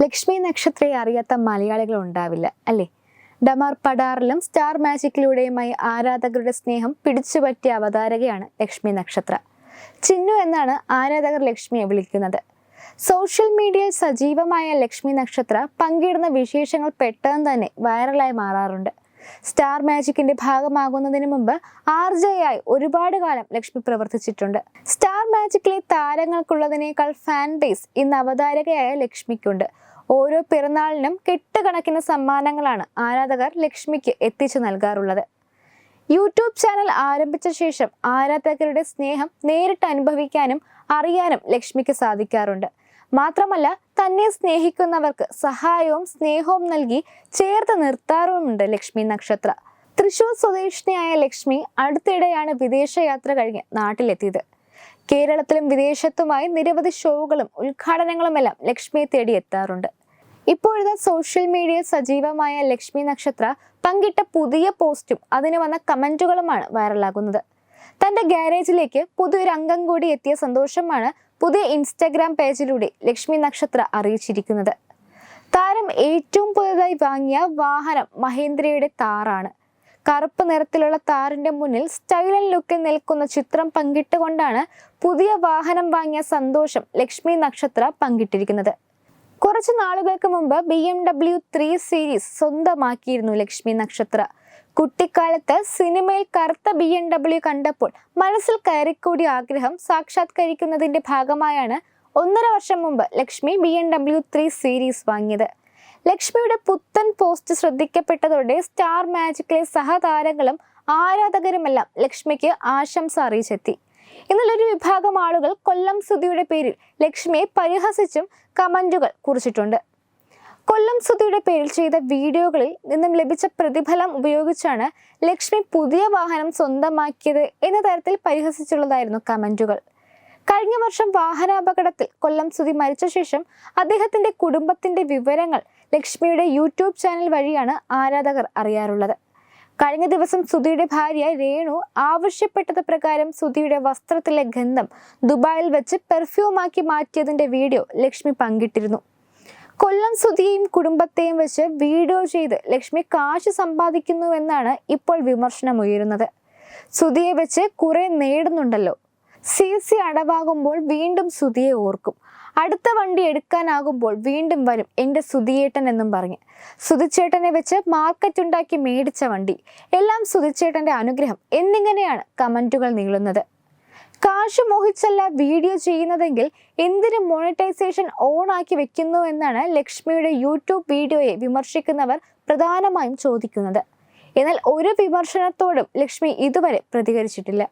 ലക്ഷ്മി നക്ഷത്രയെ അറിയാത്ത മലയാളികൾ ഉണ്ടാവില്ല അല്ലേ? ഡമാർ പടാറിലും സ്റ്റാർ മാജിക്കിലൂടെയുമായി ആരാധകരുടെ സ്നേഹം പിടിച്ചുപറ്റിയ അവതാരകയാണ് ലക്ഷ്മി നക്ഷത്ര. ചിന്നു എന്നാണ് ആരാധകർ ലക്ഷ്മിയെ വിളിക്കുന്നത്. സോഷ്യൽ മീഡിയയിൽ സജീവമായ ലക്ഷ്മി നക്ഷത്ര പങ്കിടുന്ന വിശേഷങ്ങൾ പെട്ടെന്ന് തന്നെ വൈറലായി മാറാറുണ്ട്. സ്റ്റാർ മാജിക്കിന്റെ ഭാഗമാകുന്നതിന് മുമ്പ് ആർ ജെ ആയി ഒരുപാട് കാലം ലക്ഷ്മി പ്രവർത്തിച്ചിട്ടുണ്ട്. സ്റ്റാർ മാജിക്കിലെ താരങ്ങൾക്കുള്ളതിനേക്കാൾ ഫാൻ ബേസ് ഇന്ന് അവതാരകയായ ലക്ഷ്മിക്കുണ്ട്. ഓരോ പിറന്നാളിനും കെട്ടുകണക്കിന് സമ്മാനങ്ങളാണ് ആരാധകർ ലക്ഷ്മിക്ക് എത്തിച്ചു നൽകാറുള്ളത്. യൂട്യൂബ് ചാനൽ ആരംഭിച്ച ശേഷം ആരാധകരുടെ സ്നേഹം നേരിട്ട് അനുഭവിക്കാനും അറിയാനും ലക്ഷ്മിക്ക് സാധിക്കാറുണ്ട്. മാത്രമല്ല തന്നെ സ്നേഹിക്കുന്നവർക്ക് സഹായവും സ്നേഹവും നൽകി ചേർത്ത് നിർത്താറുമുണ്ട് ലക്ഷ്മി നക്ഷത്ര. തൃശൂർ സ്വദേശിനിയായ ലക്ഷ്മി അടുത്തിടെയാണ് വിദേശയാത്ര കഴിഞ്ഞ് നാട്ടിലെത്തിയത്. കേരളത്തിലും വിദേശത്തുമായി നിരവധി ഷോകളും ഉദ്ഘാടനങ്ങളുമെല്ലാം ലക്ഷ്മിയെ തേടി എത്താറുണ്ട്. ഇപ്പോഴത്തെ സോഷ്യൽ മീഡിയ സജീവമായ ലക്ഷ്മി നക്ഷത്ര പങ്കിട്ട പുതിയ പോസ്റ്റും അതിന് വന്ന കമന്റുകളുമാണ് വൈറലാകുന്നത്. തന്റെ ഗാരേജിലേക്ക് പുതിയൊരു അംഗം കൂടി എത്തിയ സന്തോഷമാണ് പുതിയ ഇൻസ്റ്റാഗ്രാം പേജിലൂടെ ലക്ഷ്മി നക്ഷത്ര അറിയിച്ചിരിക്കുന്നത്. താരം ഏറ്റവും പുതുതായി വാങ്ങിയ വാഹനം മഹേന്ദ്രയുടെ താറാണ്. കറുപ്പ് നിറത്തിലുള്ള താറിന്റെ മുന്നിൽ സ്റ്റൈൽ ആൻഡ് ലുക്കിൽ നിൽക്കുന്ന ചിത്രം പങ്കിട്ടുകൊണ്ടാണ് പുതിയ വാഹനം വാങ്ങിയ സന്തോഷം ലക്ഷ്മി നക്ഷത്ര പങ്കിട്ടിരിക്കുന്നത്. കുറച്ച് നാളുകൾക്ക് മുമ്പ് B M W three series സ്വന്തമാക്കിയിരുന്നു ലക്ഷ്മി നക്ഷത്ര. കുട്ടിക്കാലത്ത് സിനിമയിൽ കറുത്ത ബി എം ഡബ്ല്യു കണ്ടപ്പോൾ മനസ്സിൽ കയറിക്കൂടിയ ആഗ്രഹം സാക്ഷാത്കരിക്കുന്നതിന്റെ ഭാഗമായാണ് ഒന്നര വർഷം മുമ്പ് Lakshmi B M W three series വാങ്ങിയത്. ലക്ഷ്മിയുടെ പുത്തൻ പോസ്റ്റ് ശ്രദ്ധിക്കപ്പെട്ടതോടെ സ്റ്റാർ മാജിക്കിലെ സഹതാരങ്ങളും ആരാധകരുമെല്ലാം ലക്ഷ്മിക്ക് ആശംസ അറിയിച്ചെത്തി. എന്നാൽ ഒരു വിഭാഗം ആളുകൾ കൊല്ലം സുധിയുടെ പേരിൽ ലക്ഷ്മിയെ പരിഹസിച്ചും കമന്റുകൾ കുറിച്ചിട്ടുണ്ട്. കൊല്ലം സുധിയുടെ പേരിൽ ചെയ്ത വീഡിയോകളിൽ നിന്നും ലഭിച്ച പ്രതിഫലം ഉപയോഗിച്ചാണ് ലക്ഷ്മി പുതിയ വാഹനം സ്വന്തമാക്കിയത് എന്ന തരത്തിൽ പരിഹസിച്ചുള്ളതായിരുന്നു കമന്റുകൾ. കഴിഞ്ഞ വർഷം വാഹനാപകടത്തിൽ കൊല്ലം സുധി മരിച്ച ശേഷം അദ്ദേഹത്തിന്റെ കുടുംബത്തിന്റെ വിവരങ്ങൾ ലക്ഷ്മിയുടെ യൂട്യൂബ് ചാനൽ വഴിയാണ് ആരാധകർ അറിയാറുള്ളത്. കഴിഞ്ഞ ദിവസം സുധിയുടെ ഭാര്യ രേണു ആവശ്യപ്പെട്ടത് പ്രകാരം സുധിയുടെ വസ്ത്രത്തിലെ ഗന്ധം ദുബായിൽ വെച്ച് പെർഫ്യൂമാക്കി മാറ്റിയതിന്റെ വീഡിയോ ലക്ഷ്മി പങ്കിട്ടിരുന്നു. കൊല്ലം സുധിയെയും കുടുംബത്തെയും വെച്ച് വീഡിയോ ചെയ്ത് ലക്ഷ്മി കാശ് സമ്പാദിക്കുന്നുവെന്നാണ് ഇപ്പോൾ വിമർശനം ഉയരുന്നത്. സുധിയെ വെച്ച് കുറെ നേടുന്നുണ്ടല്ലോ. സി സി അടവാകുമ്പോൾ വീണ്ടും സുധിയെ ഓർക്കും. അടുത്ത വണ്ടി എടുക്കാനാകുമ്പോൾ വീണ്ടും വരും എന്റെ സുധിയേട്ടൻ എന്നും പറഞ്ഞ്. സുധിച്ചേട്ടനെ വെച്ച് മാർക്കറ്റ് ഉണ്ടാക്കി മേടിച്ച വണ്ടി. എല്ലാം സുധിച്ചേട്ടന്റെ അനുഗ്രഹം. എന്നിങ്ങനെയാണ് കമന്റുകൾ നീളുന്നത്. കാശ് മോഹിച്ചല്ല വീഡിയോ ചെയ്യുന്നതെങ്കിൽ എന്തിന് മോണിറ്റൈസേഷൻ ഓൺ ആക്കി വെക്കുന്നു എന്നാണ് ലക്ഷ്മിയുടെ യൂട്യൂബ് വീഡിയോയെ വിമർശിക്കുന്നവർ പ്രധാനമായും ചോദിക്കുന്നത്. എന്നാൽ ഒരു വിമർശനത്തോടും ലക്ഷ്മി ഇതുവരെ പ്രതികരിച്ചിട്ടില്ല.